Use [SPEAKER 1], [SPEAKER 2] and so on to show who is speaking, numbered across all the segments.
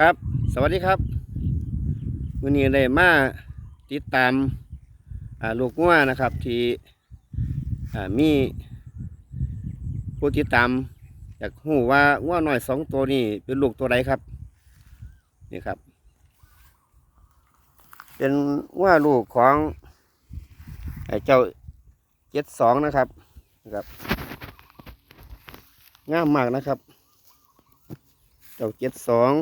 [SPEAKER 1] ครับ สวัสดีครับวันนี้ได้มาติดตามลูกงัวนะครับ ที่มีผู้ติดตามอยากหูว่างัวน้อยสองตัวนี้เป็นลูกตัวใดครับนี่ครับ เป็นงัวลูกของเจ้าเจ็ดสองนะครับนะครับงามมากนะครับ เจ้าเจ็ดสอง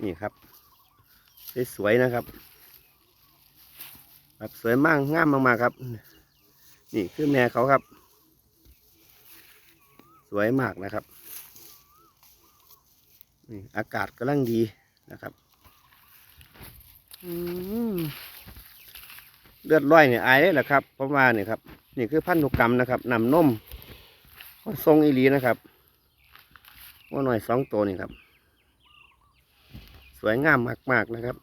[SPEAKER 1] นี่ครับสวยๆนะครับครับสวยมากงามมากๆครับ นี่คือแม่เขาครับ สวยมากนะครับนี่อากาศกำลังดีนะครับอืมเลือดร้อยเนี่ยอายเลยแหละครับเพราะว่าเนี่ยครับ นี่คือพันธุกรรมนะครับนำนมทรงอีหลีนะครับว่าหน่อยสองตัวนี่ครับ สวยงามมากๆนะครับ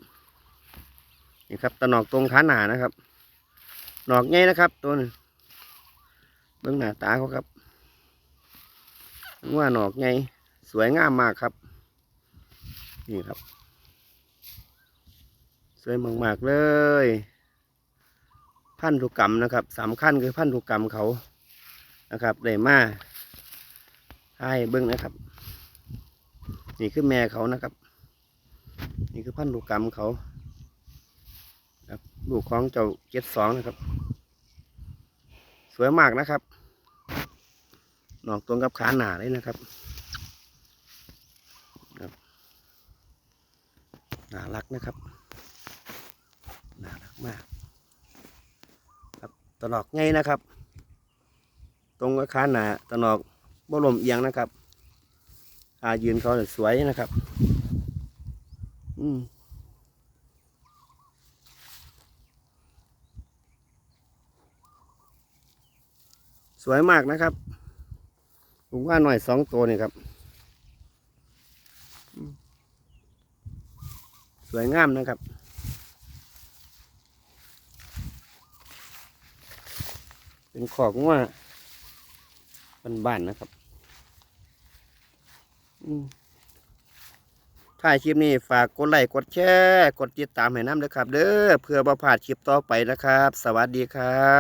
[SPEAKER 1] นี่ครับตะหนอกตรงขาหนานะครับ หนอกใหญ่นะครับ ตัวนึงเบื้องหน้าตาเขาครับว่าหนอกใหญ่สวยงามมากครับ นี่ครับ สวยมากๆเลย พันธุกรรมนะครับสำคัญคือพันธุกรรมเขานะครับได้มาให้เบิ้องนะครับ นี่คือแม่เขานะครับ นี่คือพันธุกรรมเขาครับลูกของเจ้าเจ็ดสองนะครับ สวยมากนะครับหนอกตรงกับขาหนาเลยนะครับครับน่ารักนะครับน่ารักมาก ครับตลอกไงนะครับ ตรงกับขาหนาตลอกบ่ลมเอียงนะครับอายืนเขาสวยนะครับ อืมสวยมากนะครับผมว่าหน่อยสองตัวนี่ครับ สวยงามนะครับ เป็นขอกว่าบ้านๆนะครับ อืม ถ่ายคลิปนี้ฝากกดไลค์กดแชร์กดติดตามให้น้ำเด้อครับ เด้อเพื่อบ่พลาดคลิปต่อไปนะครับ สวัสดีครับ